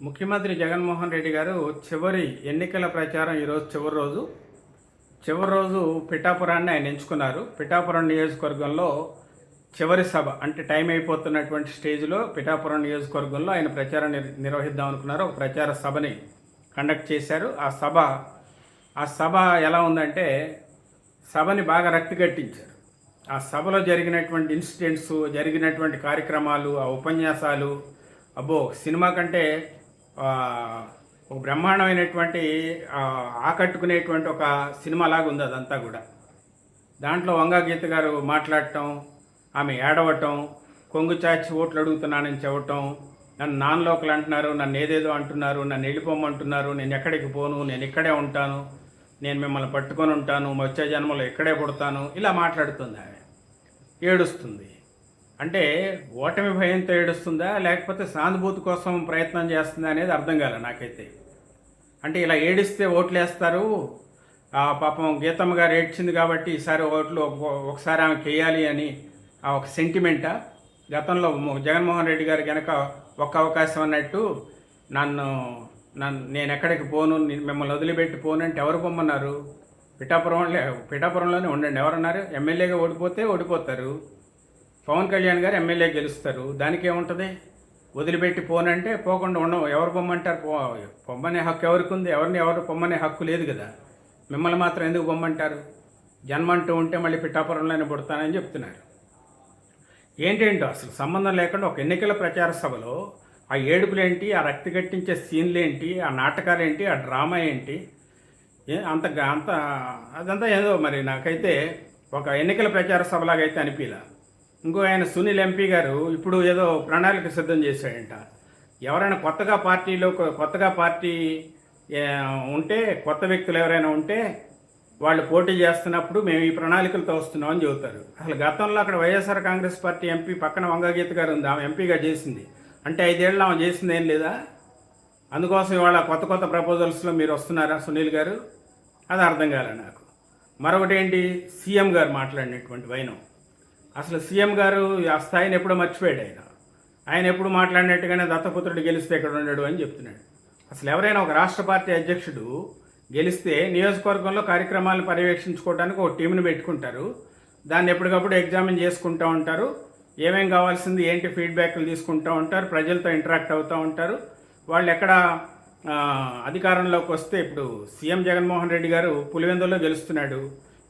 ముఖ్యమంత్రి జగన్మోహన్ రెడ్డి గారు చివరి ఎన్నికల ప్రచారం ఈరోజు చివరి రోజు. చివరి రోజు పిఠాపురాన్ని ఆయన ఎంచుకున్నారు. పిఠాపురం నియోజకవర్గంలో చివరి సభ అంటే టైం అయిపోతున్నటువంటి స్టేజ్లో పిఠాపురం నియోజకవర్గంలో ఆయన ప్రచారం నిర్వహిద్దాం అనుకున్నారు. ఒక ప్రచార సభని కండక్ట్ చేశారు. ఆ సభ ఆ సభ ఎలా ఉందంటే సభని బాగా రక్తిగట్టించారు ఆ సభలో జరిగినటువంటి ఇన్సిడెంట్స్ జరిగినటువంటి కార్యక్రమాలు ఆ ఉపన్యాసాలు అబ్బో సినిమా కంటే బ్రహ్మాండమైనటువంటి ఆకట్టుకునేటువంటి ఒక సినిమా లాగా ఉంది అదంతా కూడా. దాంట్లో వంగాగీత గారు మాట్లాడటం ఆమె ఏడవటం కొంగు చాచి ఓట్లు అడుగుతున్నానని చెప్పటం నన్ను నాన్ లోకల్ అంటున్నారు నన్ను ఏదేదో అంటున్నారు నన్ను వెళ్ళిపోమంటున్నారు నేను ఎక్కడికి పోను నేను ఇక్కడే ఉంటాను నేను మిమ్మల్ని పట్టుకొని ఉంటాను వచ్చే జన్మలో ఇక్కడే పుడతాను ఇలా మాట్లాడుతుంది ఆమె. ఏడుస్తుంది. అంటే ఓటమి భయంతో ఏడుస్తుందా? లేకపోతే సానుభూతి కోసం ప్రయత్నం చేస్తుందా అనేది అర్థం కాలే నాకైతే. అంటే ఇలా ఏడిస్తే ఓట్లు వేస్తారు ఆ పాపం గీతమ్మ గారు ఏడ్చింది కాబట్టి ఈసారి ఓట్లు ఒకసారి ఆమె చేయాలి అని ఆ ఒక సెంటిమెంటా? గతంలో జగన్మోహన్ రెడ్డి గారు కనుక ఒక్క అవకాశం అన్నట్టు నన్ను నన్ను నేను ఎక్కడికి పోను మిమ్మల్ని వదిలిపెట్టి పోను అంటే ఎవరు పొమ్మన్నారు? పిఠాపురం పిఠాపురంలోనే ఉండండి. ఎవరన్నారు? ఎమ్మెల్యేగా ఓడిపోతే ఓడిపోతారు. పవన్ కళ్యాణ్ గారు ఎమ్మెల్యే గెలుస్తారు. దానికి ఏముంటుంది వదిలిపెట్టి పోనంటే పోకుండా ఉండవు. ఎవరు పొమ్మంటారు? పో పొమ్మనే హక్కు ఎవరికి ఉంది ఎవరిని ఎవరు పొమ్మనే హక్కు లేదు కదా. మిమ్మల్ని మాత్రం ఎందుకు పొమ్మంటారు? జన్మంటూ ఉంటే మళ్ళీ పిఠాపురంలోనే పుడతానని చెప్తున్నారు. ఏంటేంటో అసలు సంబంధం లేకుండా ఒక ఎన్నికల ప్రచార సభలో ఆ ఏడుపులేంటి ఆ రక్తి కట్టించే సీన్లు ఏంటి ఆ నాటకాలు ఏంటి ఆ డ్రామా ఏంటి? అంత అంత అదంతా ఏదో మరి నాకైతే ఒక ఎన్నికల ప్రచార సభలాగైతే అయితే అనిపించలే ఇంకో ఆయన సునీల్ ఎంపీ గారు ఇప్పుడు ఏదో ప్రణాళిక సిద్ధం చేశాడంట. ఎవరైనా కొత్తగా పార్టీలో కొత్తగా పార్టీ ఉంటే కొత్త వ్యక్తులు ఎవరైనా ఉంటే వాళ్ళు పోటీ చేస్తున్నప్పుడు మేము ఈ ప్రణాళికలతో వస్తున్నాం అని చెబుతారు. అసలు గతంలో అక్కడ వైఎస్ఆర్ కాంగ్రెస్ పార్టీ ఎంపీ పక్కన వంగగీత గారు ఉంది. ఆమె ఎంపీగా చేసింది. అంటే ఐదేళ్ళు ఆమె చేసింది ఏం లేదా? అందుకోసం ఇవాళ కొత్త కొత్త ప్రపోజల్స్లో మీరు వస్తున్నారా సునీల్ గారు? అది అర్థం కాలే నాకు. మరొకటి ఏంటి సీఎం గారు మాట్లాడినటువంటి వైనం. అసలు సీఎం గారు ఆ స్థాయిని ఎప్పుడో మర్చిపోయాడు ఆయన. ఆయన ఎప్పుడు మాట్లాడినట్టుగానే దత్తపుత్రుడు గెలిస్తే ఇక్కడ ఉండడు అని చెప్తున్నాడు. అసలు ఎవరైనా ఒక రాష్ట్ర పార్టీ అధ్యక్షుడు గెలిస్తే నియోజకవర్గంలో కార్యక్రమాలను పర్యవేక్షించుకోవడానికి ఒక టీంని పెట్టుకుంటారు. దాన్ని ఎప్పటికప్పుడు ఎగ్జామిన్ చేసుకుంటూ ఉంటారు. ఏమేం కావాల్సింది ఏంటి ఫీడ్బ్యాక్లు తీసుకుంటూ ఉంటారు ప్రజలతో ఇంటరాక్ట్ అవుతూ ఉంటారు. వాళ్ళు ఎక్కడ అధికారంలోకి వస్తే ఇప్పుడు సీఎం జగన్మోహన్ రెడ్డి గారు పులివెందుల్లో గెలుస్తున్నాడు.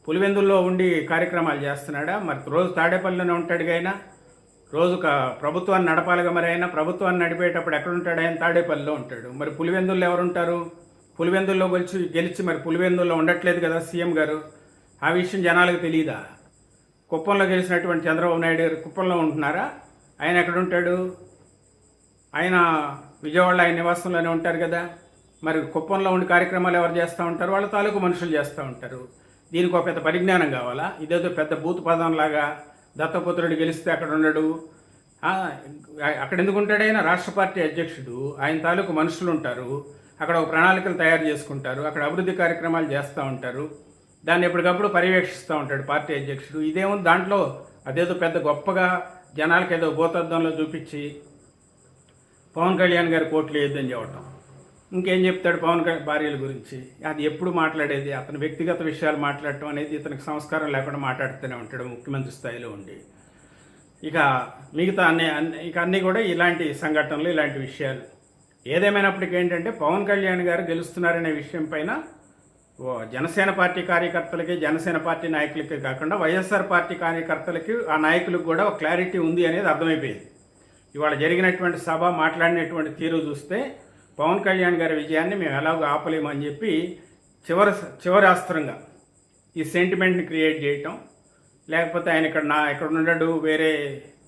పులివెందుల్లో ఉండి కార్యక్రమాలు చేస్తున్నాడా? మరి రోజు తాడేపల్లిలోనే ఉంటాడు ఆయన. రోజు ప్రభుత్వాన్ని నడపాలిగా మరి ఆయన. ప్రభుత్వాన్ని నడిపేటప్పుడు ఎక్కడ ఉంటాడు ఆయన? తాడేపల్లిలో ఉంటాడు. మరి పులివెందుల్లో ఎవరుంటారు? పులివెందుల్లో గెలిచి గెలిచి మరి పులివెందుల్లో ఉండట్లేదు కదా సీఎం గారు. ఆ విషయం జనాలకు తెలియదా కుప్పంలో గెలిచినటువంటి చంద్రబాబు నాయుడు గారు కుప్పంలో ఉంటున్నారా? ఆయన ఎక్కడుంటాడు ఆయన విజయవాడలో ఆయన నివాసంలోనే ఉంటారు కదా. మరి కుప్పంలో ఉండి కార్యక్రమాలు ఎవరు చేస్తూ ఉంటారు? వాళ్ళ తాలూకు మనుషులు చేస్తూ ఉంటారు. దీనికి ఒక పెద్ద పరిజ్ఞానం కావాలా? ఇదేదో పెద్ద బూత్ పదంలాగా దత్తపుత్రుడు గెలిస్తే అక్కడ ఉండడు అక్కడ ఎందుకు ఉంటాడు ఆయన? రాష్ట్ర పార్టీ అధ్యక్షుడు. ఆయన తాలూకు మనుషులు ఉంటారు. అక్కడ ఒక ప్రణాళికలు తయారు చేసుకుంటారు. అక్కడ అభివృద్ధి కార్యక్రమాలు చేస్తూ ఉంటారు. దాన్ని ఎప్పటికప్పుడు పర్యవేక్షిస్తూ ఉంటాడు పార్టీ అధ్యక్షుడు. ఇదేముంది దాంట్లో అదేదో పెద్ద గొప్పగా జనాలకు ఏదో భూతద్దంలో చూపించి పవన్ కళ్యాణ్ గారి కోట్లు వేయొద్దని చెప్పటం. ఇంకేం చెప్తాడు పవన్ కళ్యాణ్ భార్యల గురించి? అది ఎప్పుడు మాట్లాడేది? అతని వ్యక్తిగత విషయాలు మాట్లాడటం అనేది ఇతనికి సంస్కారం లేకుండా మాట్లాడుతూనే ఉంటాడు ముఖ్యమంత్రి స్థాయిలో ఉండి. ఇక మిగతా అన్ని అన్ని ఇక అన్నీ కూడా ఇలాంటి సంఘటనలు ఇలాంటి విషయాలు. ఏదేమైనప్పటికీ ఏంటంటే పవన్ కళ్యాణ్ గారు గెలుస్తున్నారనే విషయం పైన ఓ జనసేన పార్టీ కార్యకర్తలకి జనసేన పార్టీ నాయకులకి కాకుండా వైఎస్ఆర్ పార్టీ కార్యకర్తలకి ఆ నాయకులకు కూడా ఒక క్లారిటీ ఉంది అనేది అర్థమైపోయింది. ఇవాళ జరిగినటువంటి సభ మాట్లాడినటువంటి తీరు చూస్తే పవన్ కళ్యాణ్ గారి విజయాన్ని మేము ఎలాగో ఆపలేమని చెప్పి చివరి చివరి అస్త్రంగా ఈ సెంటిమెంట్ని క్రియేట్ చేయటం లేకపోతే ఆయన ఇక్కడ నా ఇక్కడ ఉండడు వేరే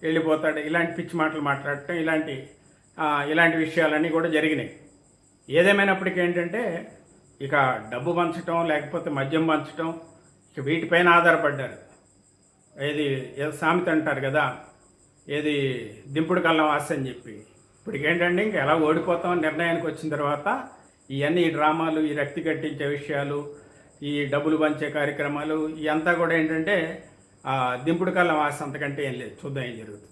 వెళ్ళిపోతాడు ఇలాంటి పిచ్చి మాటలు మాట్లాడటం ఇలాంటి ఇలాంటి విషయాలన్నీ కూడా జరిగినాయి. ఏదేమైనప్పటికీ ఏంటంటే ఇక డబ్బు పంచటం లేకపోతే మద్యం పంచటం ఇక వీటిపైన ఆధారపడ్డారు. ఏది ఏదో సామెత అంటారు కదా ఏది దింపుడు కళ్ళం ఆశ అని చెప్పి. ఇప్పటికి ఏంటంటే ఇంకా ఎలా ఓడిపోతాం నిర్ణయానికి వచ్చిన తర్వాత ఇవన్నీ డ్రామాలు ఈ రక్తి కట్టించే విషయాలు ఈ డబ్బులు పంచే కార్యక్రమాలు ఇవంతా కూడా ఏంటంటే దింపుడు కళ్ళం ఆశ అంతకంటే ఏం లేదు. చూద్దాం ఏం జరుగుతుంది.